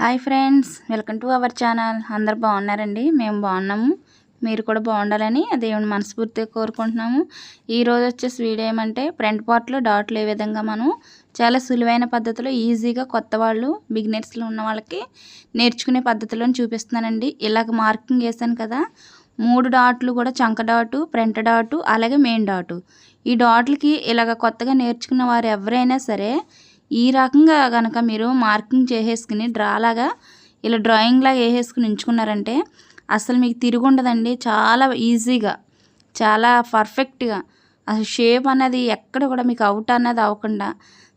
Hi friends welcome to our channel. అందరు బాగున్నారండి? మేము బాగున్నాము. మీరు కూడా బాగుండాలని దేవుని మనస్ఫూర్తిగా కోరుకుంటున్నాము. ఈరోజు వచ్చేసి వీడియో ఏమంటే ఫ్రంట్ పార్ట్లో డాట్లు ఏ విధంగా మనం చాలా సులువైన పద్ధతిలో ఈజీగా కొత్త వాళ్ళు బిగినర్స్లో ఉన్న వాళ్ళకి నేర్చుకునే పద్ధతిలో చూపిస్తున్నానండి. ఇలాగ మార్కింగ్ వేసాను కదా మూడు డాట్లు కూడా చంక డాటు ఫ్రంట్ డాటు అలాగే మెయిన్ డాటు. ఈ డాట్లకి ఇలాగ కొత్తగా నేర్చుకున్న వారు ఎవరైనా సరే ఈ రకంగా కనుక మీరు మార్కింగ్ చేసేసుకుని డ్రాలాగా ఇలా డ్రాయింగ్ లాగా వేసేసుకుని ఉంచుకున్నారంటే అసలు మీకు తిరుగుండదండి చాలా ఈజీగా చాలా పర్ఫెక్ట్గా. అసలు షేప్ అనేది ఎక్కడ కూడా మీకు అవుట్ అనేది అవ్వకుండా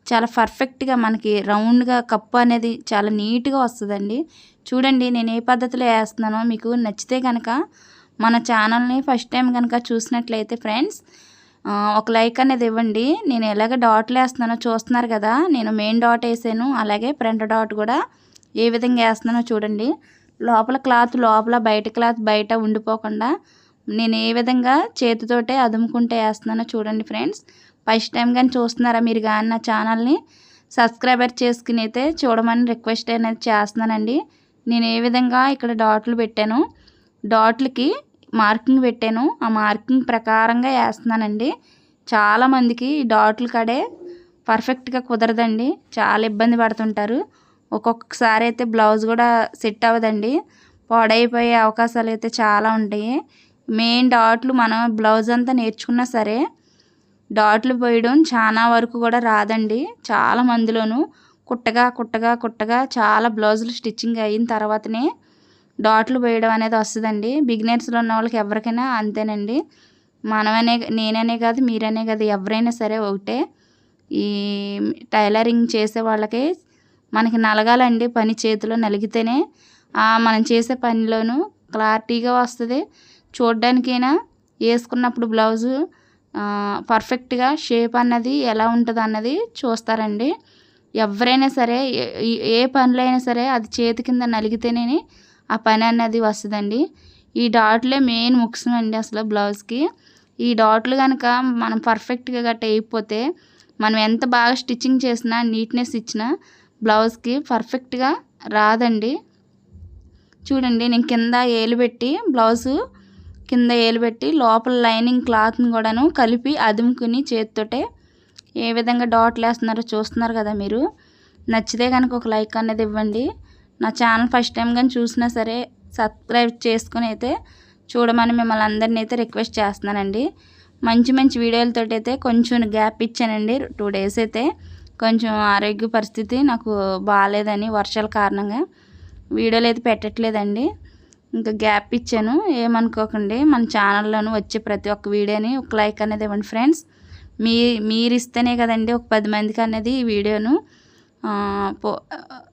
చాలా పర్ఫెక్ట్గా మనకి రౌండ్గా కప్పు అనేది చాలా నీట్గా వస్తుందండి. చూడండి నేను ఏ పద్ధతిలో వేస్తున్నానో మీకు నచ్చితే కనుక మన ఛానల్ని ఫస్ట్ టైం కనుక చూసినట్లయితే ఫ్రెండ్స్ ఒక లైక్ అనేది ఇవ్వండి. నేను ఎలాగ డాట్లు వేస్తున్నానో చూస్తున్నారు కదా నేను మెయిన్ డాట్ వేసాను. అలాగే ఫ్రంట్ డాట్ కూడా ఏ విధంగా వేస్తున్నానో చూడండి. లోపల క్లాత్ లోపల బయట క్లాత్ బయట ఉండిపోకుండా నేను ఏ విధంగా చేతితోటే అదుముకుంటే వేస్తున్నానో చూడండి ఫ్రెండ్స్ ఫస్ట్ టైం కానీ చూస్తున్నారా మీరు కానీ నా ఛానల్ని సబ్స్క్రైబర్ చేసుకుని అయితే చూడమని రిక్వెస్ట్ అనేది చేస్తున్నానండి. నేను ఏ విధంగా ఇక్కడ డాట్లు పెట్టాను? డాట్లకి మార్కింగ్ పెట్టాను. ఆ మార్కింగ్ ప్రకారంగా వేస్తున్నానండి. చాలామందికి డాట్లు కడే పర్ఫెక్ట్గా కుదరదండి. చాలా ఇబ్బంది పడుతుంటారు. ఒక్కొక్కసారి అయితే బ్లౌజ్ కూడా సెట్ అవ్వదండి. పాడైపోయే అవకాశాలు అయితే చాలా ఉంటాయి. మెయిన్ డాట్లు మనం బ్లౌజ్ అంతా నేర్చుకున్నా సరే డాట్లు పోయడం చాలా వరకు కూడా రాదండి. చాలా మందిలోనూ కుట్టగా కుట్టగా కుట్టగా చాలా బ్లౌజులు స్టిచ్చింగ్ అయిన తర్వాతనే డాట్లు వేయడం అనేది వస్తుందండి. బిగినర్స్లో ఉన్న వాళ్ళకి ఎవరికైనా అంతేనండి. మనమనే నేననే కాదు మీరనే కాదు ఎవరైనా సరే ఒకటే. ఈ టైలరింగ్ చేసే వాళ్ళకి మనకి నలగాలండి పని చేతిలో నలిగితేనే. మనం చేసే పనిలోనూ క్లారిటీగా వస్తుంది. చూడ్డానికైనా వేసుకున్నప్పుడు బ్లౌజు పర్ఫెక్ట్గా షేప్ అన్నది ఎలా ఉంటుంది అన్నది చూస్తారండి. ఎవరైనా సరే ఏ పనులైనా అయినా సరే అది చేతి కింద నలిగితేనే ఆ పని అన్నది వస్తుందండి. ఈ డాట్లే మెయిన్ ముఖ్యం అండి అసలు బ్లౌజ్కి. ఈ డాట్లు కనుక మనం పర్ఫెక్ట్గా గట్ట అయిపోతే మనం ఎంత బాగా స్టిచ్చింగ్ చేసినా నీట్నెస్ ఇచ్చినా బ్లౌజ్కి పర్ఫెక్ట్గా రాదండి. చూడండి నేను కింద ఏలు పెట్టి బ్లౌజు కింద ఏలు పెట్టి లోపల లైనింగ్ క్లాత్ని కూడాను కలిపి అదుముకుని చేతితోటే ఏ విధంగా డాట్లు వేస్తున్నారో చూస్తున్నారు కదా మీరు. నచ్చితే కనుక ఒక లైక్ అనేది ఇవ్వండి. నా ఛానల్ ఫస్ట్ టైం కానీ చూసినా సరే సబ్స్క్రైబ్ చేసుకుని అయితే చూడమని మిమ్మల్ని అందరినీ అయితే రిక్వెస్ట్ చేస్తున్నానండి. మంచి మంచి వీడియోలతో అయితే కొంచెం గ్యాప్ ఇచ్చానండి. టూ డేస్ అయితే కొంచెం ఆరోగ్య పరిస్థితి నాకు బాగాలేదని వర్షాల కారణంగా వీడియోలు అయితే పెట్టట్లేదండి. ఇంకా గ్యాప్ ఇచ్చాను. ఏమనుకోకండి మన ఛానల్లోనూ వచ్చే ప్రతి ఒక్క వీడియోని ఒక లైక్ అనేది ఇవ్వండి ఫ్రెండ్స్. మీ మీరు ఇస్తేనే కదండి ఒక పది మందికి అనేది ఈ వీడియోను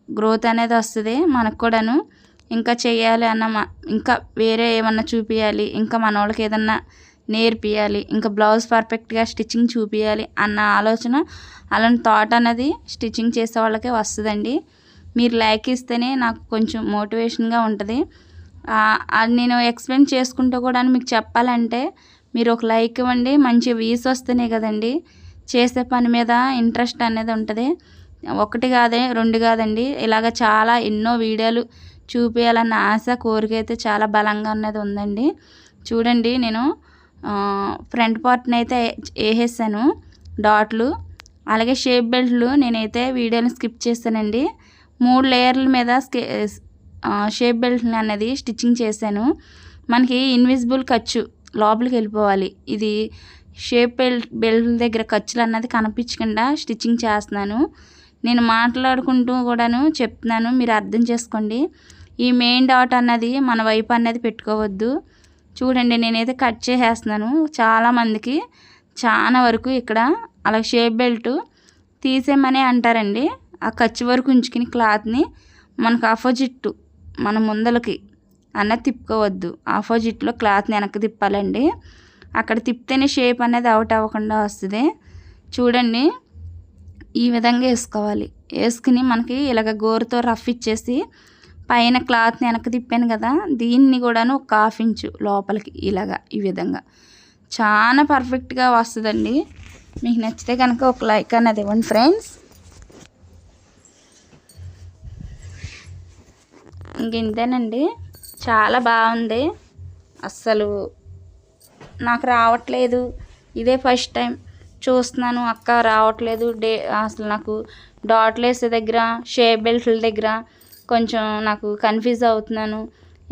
గ్రోత్ అనేది వస్తుంది మనకు కూడాను. ఇంకా చేయాలి అన్న ఇంకా వేరే ఏమన్నా చూపించాలి ఇంకా మన వాళ్ళకి ఏదన్నా నేర్పియాలి ఇంకా బ్లౌజ్ పర్ఫెక్ట్గా స్టిచ్చింగ్ చూపించాలి అన్న ఆలోచన అలాంటి థాట్ అనేది స్టిచ్చింగ్ చేసే వాళ్ళకే వస్తుందండి. మీరు లైక్ ఇస్తేనే నాకు కొంచెం మోటివేషన్గా ఉంటుంది. అది నేను ఎక్స్ప్లెయిన్ చేసుకుంటూ కూడా మీకు చెప్పాలంటే మీరు ఒక లైక్ ఇవ్వండి మంచి వ్యూస్ వస్తేనే కదండి చేసే పని మీద ఇంట్రెస్ట్ అనేది ఉంటుంది. ఒకటి కాదే రెండు కాదండి. ఇలాగ చాలా ఎన్నో వీడియోలు చూపించాలన్న ఆశ కోరిక అయితే చాలా బలంగా ఉన్నది ఉందండి. చూడండి నేను ఫ్రంట్ పార్ట్ని అయితే వేసేసాను డాట్లు అలాగే షేప్ బెల్ట్లు నేనైతే వీడియోని స్కిప్ చేశానండి మూడు లేయర్ల మీద షేప్ బెల్ట్ అనేది స్టిచ్చింగ్ చేశాను. మనకి ఇన్విజిబుల్ ఖర్చు లోపలికి వెళ్ళిపోవాలి. ఇది షేప్ బెల్ట్ బెల్ట్ దగ్గర ఖర్చులు అన్నది కనిపించకుండా స్టిచ్చింగ్ చేస్తున్నాను. నేను మాట్లాడుకుంటూ కూడాను చెప్తున్నాను మీరు అర్థం చేసుకోండి. ఈ మెయిన్ డాట్ అన్నది మన వైపు అన్నది పెట్టుకోవద్దు. చూడండి నేనైతే కట్ చేసేస్తున్నాను. చాలామందికి చాలా వరకు ఇక్కడ అలా షేప్ బెల్ట్ తీసేమనే అంటారండి. ఆ ఖర్చు వరకు ఉంచుకుని క్లాత్ని మనకు ఆపోజిట్ మన ముందలకి అన్న తిప్పుకోవద్దు. ఆపోజిట్లో క్లాత్ని వెనక్కి తిప్పాలండి. అక్కడ తిప్పితేనే షేప్ అనేది అవుట్ అవ్వకుండా వస్తుంది. చూడండి ఈ విధంగా వేసుకోవాలి. వేసుకుని మనకి ఇలాగ గోరుతో రఫ్ ఇచ్చేసి పైన క్లాత్ని వెనక్కి తిప్పాను కదా దీన్ని కూడాను ఒక హాఫ్ ఇంచు లోపలికి ఇలాగా ఈ విధంగా. చాలా పర్ఫెక్ట్గా వస్తుందండి. మీకు నచ్చితే కనుక ఒక లైక్ అన్నది ఇవ్వండి ఫ్రెండ్స్. ఇంక ఇంతేనండి. చాలా బాగుంది. అస్సలు నాకు రావట్లేదు. ఇదే ఫస్ట్ టైం. చూస్తున్నాను అక్క రావట్లేదు. డే అసలు నాకు డాట్లేస్ దగ్గర షేప్ బెల్ట్ల దగ్గర కొంచెం నాకు కన్ఫ్యూజ్ అవుతున్నాను.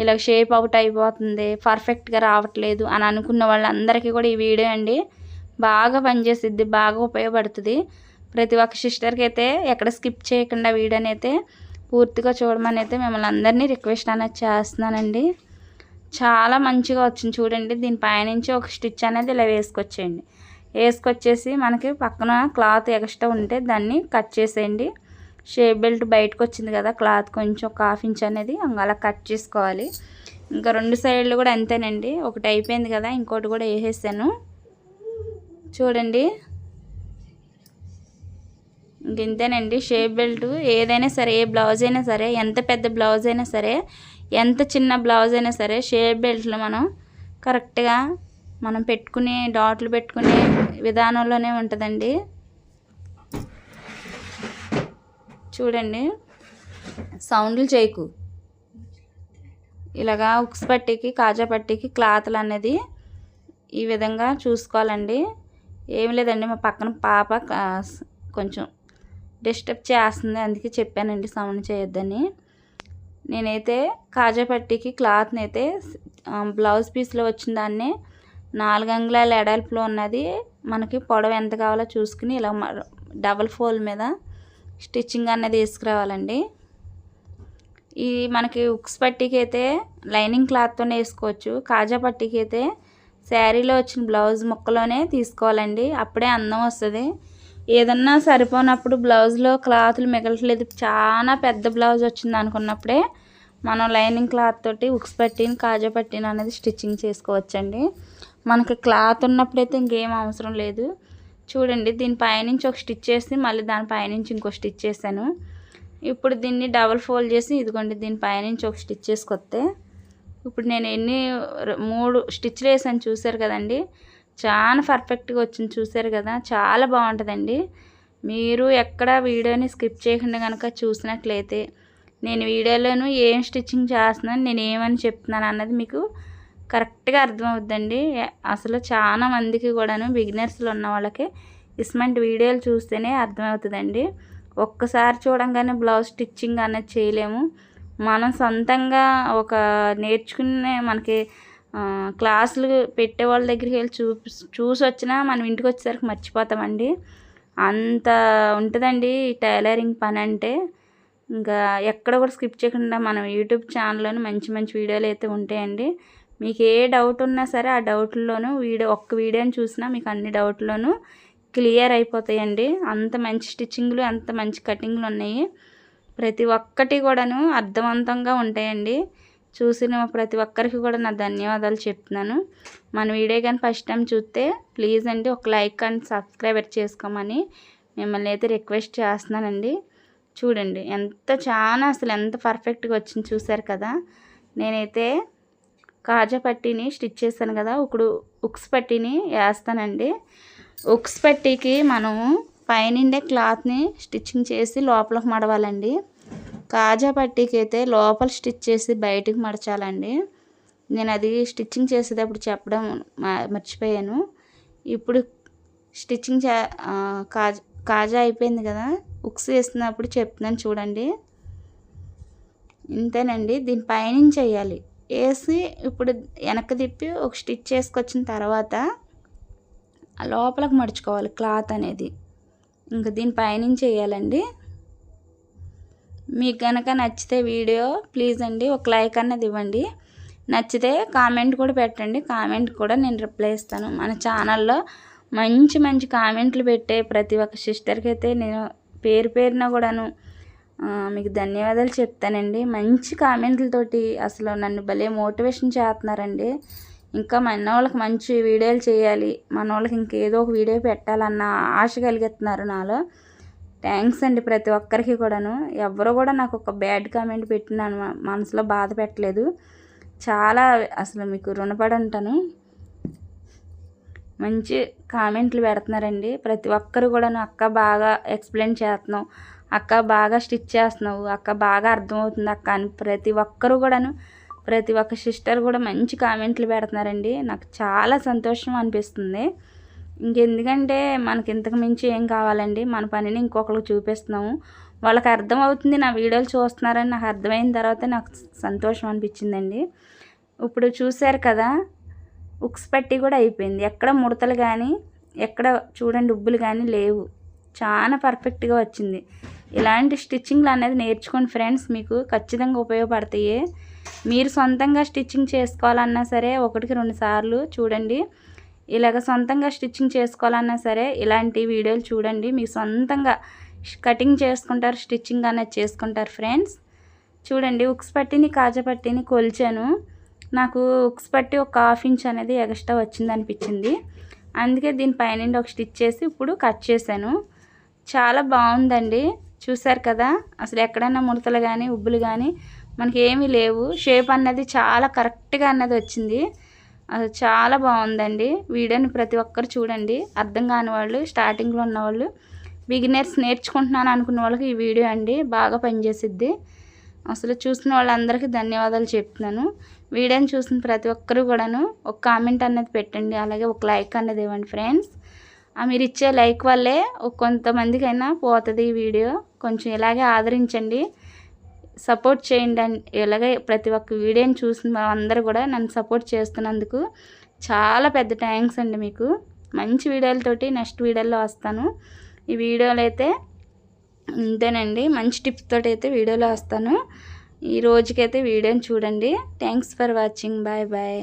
ఇలా షేప్ అవుట్ అయిపోతుంది పర్ఫెక్ట్గా రావట్లేదు అని అనుకున్న వాళ్ళందరికీ కూడా ఈ వీడియో అండి బాగా పనిచేసిద్ది బాగా ఉపయోగపడుతుంది. ప్రతి ఒక్క సిస్టర్కి అయితే ఎక్కడ స్కిప్ చేయకుండా వీడియోని అయితే పూర్తిగా చూడమని అయితే మిమ్మల్ని అందరినీ రిక్వెస్ట్ అనేది చేస్తున్నానండి. చాలా మంచిగా వచ్చింది చూడండి దీని పైనుంచి ఒక స్టిచ్ అనేది ఇలా వేసుకొచ్చేయండి. వేసుకొచ్చేసి మనకి పక్కన క్లాత్ ఎక్స్ట్రా ఉంటే దాన్ని కట్ చేసేయండి. షేప్ బెల్ట్ బయటకు వచ్చింది కదా క్లాత్ కొంచెం ఒక హాఫ్ ఇంచ్ అనేది అలా కట్ చేసుకోవాలి. ఇంకా రెండు సైడ్లు కూడా అంతేనండి. ఒకటి అయిపోయింది కదా ఇంకోటి కూడా వేసేసాను. చూడండి. ఇంక ఇంతేనండి. షేప్ బెల్ట్ ఏదైనా సరే ఏ బ్లౌజ్ అయినా సరే ఎంత పెద్ద బ్లౌజ్ అయినా సరే ఎంత చిన్న బ్లౌజ్ అయినా సరే షేప్ బెల్ట్లు మనం కరెక్ట్గా మనం పెట్టుకునే డాట్లు పెట్టుకునే విధానంలోనే ఉంటుందండి. చూడండి. సౌండ్లు చేయకు. ఇలాగా ఉక్స్ పట్టీకి కాజా పట్టీకి క్లాత్లు అనేది ఈ విధంగా చూసుకోవాలండి. ఏం లేదండి మా పక్కన పాప కొంచెం డిస్టర్బ్ చేస్తుంది. అందుకే చెప్పానండి సౌండ్ చేయొద్దని. నేనైతే కాజా పట్టీకి క్లాత్ని అయితే బ్లౌజ్ పీస్లో వచ్చిన దాన్ని నాలుగు అంగుళాల ఎడల్పులో ఉన్నది. మనకి పొడవు ఎంత కావాలో చూసుకుని ఇలా డబల్ ఫోల్ మీద స్టిచ్చింగ్ అనేది వేసుకురావాలండి. ఈ మనకి ఉక్స్ పట్టీకి అయితే లైనింగ్ క్లాత్తోనే వేసుకోవచ్చు. కాజా పట్టీకి అయితే శారీలో వచ్చిన బ్లౌజ్ ముక్కలోనే తీసుకోవాలండి. అప్పుడే అందం వస్తుంది. ఏదన్నా సరిపోనప్పుడు బ్లౌజ్లో క్లాత్లు మిగలట్లేదు. చాలా పెద్ద బ్లౌజ్ వచ్చింది అనుకున్నప్పుడే మనం లైనింగ్ క్లాత్ తోటి ఉక్స్ పట్టిన కాజా పట్టిన అనేది స్టిచ్చింగ్ చేసుకోవచ్చండి. మనకి క్లాత్ ఉన్నప్పుడైతే ఇంకేం అవసరం లేదు. చూడండి దీని పైనుంచి ఒక స్టిచ్ చేసి మళ్ళీ దాని పైనుంచి ఇంకో స్టిచ్ చేశాను. ఇప్పుడు దీన్ని డబల్ ఫోల్డ్ చేసి ఇదిగోండి దీని పైనుంచి ఒక స్టిచ్ చేసుకొస్తే ఇప్పుడు నేను ఎన్ని మూడు స్టిచ్లు వేసాను చూశారు కదండి. చాలా పర్ఫెక్ట్గా వచ్చింది చూశారు కదా. చాలా బాగుంటుందండి. మీరు ఎక్కడ వీడియోని స్కిప్ చేయకుండా కనుక చూసినట్లయితే నేను వీడియోలోను ఏం స్టిచ్చింగ్ చేస్తున్నాను నేను ఏమని చెప్తున్నాను అన్నది మీకు కరెక్ట్గా అర్థమవుద్దండి. అసలు చాలా మందికి కూడాను బిగినర్స్లో ఉన్న వాళ్ళకి ఇస్మంటి వీడియోలు చూస్తేనే అర్థమవుతుందండి. ఒక్కసారి చూడంగానే బ్లౌజ్ స్టిచ్చింగ్ అనేది చేయలేము. మనం సొంతంగా ఒక నేర్చుకునే మనకి క్లాసులు పెట్టే వాళ్ళ దగ్గరికి వెళ్ళి చూ చూసి వచ్చినా మనం ఇంటికి వచ్చేసరికి మర్చిపోతామండి. అంత ఉంటుందండి టైలరింగ్ పని అంటే ఇంకా ఎక్కడ కూడా స్కిప్ చేయకుండా మనం యూట్యూబ్ ఛానల్లోని మంచి మంచి వీడియోలు అయితే ఉంటాయండి. మీకు ఏ డౌట్ ఉన్నా సరే ఆ డౌట్లోనూ వీడియో ఒక్క వీడియోని చూసినా మీకు అన్ని డౌట్లోనూ క్లియర్ అయిపోతాయండి. అంత మంచి స్టిచ్చింగ్లు అంత మంచి కటింగ్లు ఉన్నాయి. ప్రతి ఒక్కటి కూడాను అర్థవంతంగా ఉంటాయండి. చూసిన ప్రతి ఒక్కరికి కూడా నా ధన్యవాదాలు చెప్తున్నాను. మన వీడియో కానీ ఫస్ట్ టైం చూస్తే ప్లీజ్ అండి ఒక లైక్ అండ్ సబ్స్క్రైబర్ చేసుకోమని మిమ్మల్ని అయితే రిక్వెస్ట్ చేస్తున్నానండి. చూడండి ఎంత చాలా అసలు ఎంత పర్ఫెక్ట్గా వచ్చింది చూసారు కదా. నేనైతే కాజా పట్టీని స్టిచ్ చేస్తాను కదా ఇప్పుడు ఉక్స్ పట్టీని వేస్తానండి. ఉక్స్ పట్టీకి మనము పైనుండే క్లాత్ని స్టిచ్చింగ్ చేసి లోపలికి మడవాలండి. కాజా పట్టీకి అయితే లోపల స్టిచ్ చేసి బయటికి మడచాలండి. నేను అది స్టిచ్చింగ్ చేసేటప్పుడు చెప్పడం మర్చిపోయాను. ఇప్పుడు స్టిచ్చింగ్ చే కాజా కాజా అయిపోయింది కదా ఉక్స్ వేస్తున్నప్పుడు చెప్తున్నాను చూడండి. ఇంతేనండి దీని పైనుంచి వేయాలి. వేసి ఇప్పుడు వెనక్కి తిప్పి ఒక స్టిచ్ చేసుకొచ్చిన తర్వాత లోపలికి మడుచుకోవాలి క్లాత్ అనేది. ఇంకా దీని పైనుంచి వేయాలండి. మీకు కనుక నచ్చితే వీడియో ప్లీజ్ అండి ఒక లైక్ అన్నది ఇవ్వండి. నచ్చితే కామెంట్ కూడా పెట్టండి. కామెంట్ కూడా నేను రిప్లై ఇస్తాను. మన ఛానల్లో మంచి మంచి కామెంట్లు పెట్టే ప్రతి ఒక్క సిస్టర్కి అయితే నేను పేరు పేరున కూడాను మీకు ధన్యవాదాలు చెప్తానండి. మంచి కామెంట్లతోటి అసలు నన్ను భలే మోటివేషన్ చేస్తున్నారండి. ఇంకా మన వాళ్ళకి మంచి వీడియోలు చేయాలి. మన వాళ్ళకి ఇంకేదో ఒక వీడియో పెట్టాలన్న ఆశ కలిగిస్తున్నారు నాలో. థ్యాంక్స్ అండి ప్రతి ఒక్కరికి కూడాను. ఎవరు కూడా నాకు ఒక బ్యాడ్ కామెంట్ పెట్టిన మనసులో బాధ పెట్టలేదు. చాలా అసలు మీకు రుణపడి ఉంటాను మంచి కామెంట్లు పెడుతున్నారండి. ప్రతి ఒక్కరు కూడాను అక్క బాగా ఎక్స్ప్లెయిన్ చేస్తున్నాం. అక్క బాగా స్టిచ్ చేస్తున్నావు. అక్క బాగా అర్థమవుతుంది అక్క అని ప్రతి ఒక్కరు కూడాను ప్రతి ఒక్క సిస్టర్ కూడా మంచి కామెంట్లు పెడుతున్నారండి. నాకు చాలా సంతోషం అనిపిస్తుంది. ఇంకెందుకంటే మనకి ఇంతకు మించి ఏం కావాలండి? మన పనిని ఇంకొకరికి చూపిస్తున్నాము. వాళ్ళకి అర్థమవుతుంది నా వీడియోలు చూస్తున్నారని నాకు అర్థమైన తర్వాత నాకు సంతోషం అనిపించిందండి. ఇప్పుడు చూశారు కదా ఉక్స్ పట్టి కూడా అయిపోయింది. ఎక్కడ ముడతలు కానీ ఎక్కడ చూడండి ఉబ్బులు కానీ లేవు. చాలా పర్ఫెక్ట్గా వచ్చింది. ఇలాంటి స్టిచ్చింగ్లు అనేది నేర్చుకోండి ఫ్రెండ్స్. మీకు ఖచ్చితంగా ఉపయోగపడతాయి. మీరు సొంతంగా స్టిచ్చింగ్ చేసుకోవాలన్నా సరే ఒకటికి రెండు సార్లు చూడండి. ఇలాగ సొంతంగా స్టిచ్చింగ్ చేసుకోవాలన్నా సరే ఇలాంటి వీడియోలు చూడండి. మీ సొంతంగా కటింగ్ చేసుకుంటారు స్టిచ్చింగ్ అనేది చేసుకుంటారు ఫ్రెండ్స్. చూడండి ఉక్స్ పట్టిని కాజా పట్టిని కొలిచాను. నాకు ఉక్స్ పట్టి ఒక హాఫ్ ఇంచ్ అనేది ఎక్స్ట్రా వచ్చింది అనిపించింది. అందుకే దీనిపైన ఒక స్టిచ్ చేసి ఇప్పుడు కట్ చేశాను. చాలా బాగుందండి. చూసారు కదా? అసలు ఎక్కడైనా ముడతలు కానీ ఉబ్బులు కానీ మనకి ఏమీ లేవు. షేప్ అన్నది చాలా కరెక్ట్గా అన్నది వచ్చింది. అది చాలా బాగుందండి. వీడియోని ప్రతి ఒక్కరు చూడండి. అర్థం కాని వాళ్ళు స్టార్టింగ్లో ఉన్నవాళ్ళు బిగినర్స్ నేర్చుకుంటున్నాను అనుకున్న వాళ్ళకి ఈ వీడియో అండి బాగా పనిచేసిద్ది. అసలు చూసిన వాళ్ళందరికీ ధన్యవాదాలు చెప్తున్నాను. వీడియోని చూసిన ప్రతి ఒక్కరు కూడాను ఒక కామెంట్ అనేది పెట్టండి. అలాగే ఒక లైక్ అనేది ఇవ్వండి ఫ్రెండ్స్. మీరు ఇచ్చే లైక్ వల్లే కొంతమందికైనా పోతుంది ఈ వీడియో. కొంచెం ఇలాగే ఆదరించండి. సపోర్ట్ చేయండి అని ఇలాగే ప్రతి ఒక్క వీడియోని చూసిన అందరూ కూడా నన్ను సపోర్ట్ చేస్తున్నందుకు చాలా పెద్ద థ్యాంక్స్ అండి మీకు. మంచి వీడియోలతోటి నెక్స్ట్ వీడియోలో వస్తాను. ఈ వీడియోలో అయితే ఇంతేనండి. మంచి టిప్స్ తోటి అయితే వీడియోలో వస్తాను. ఈ రోజుకైతే వీడియోని చూడండి. Thanks for watching. Bye bye.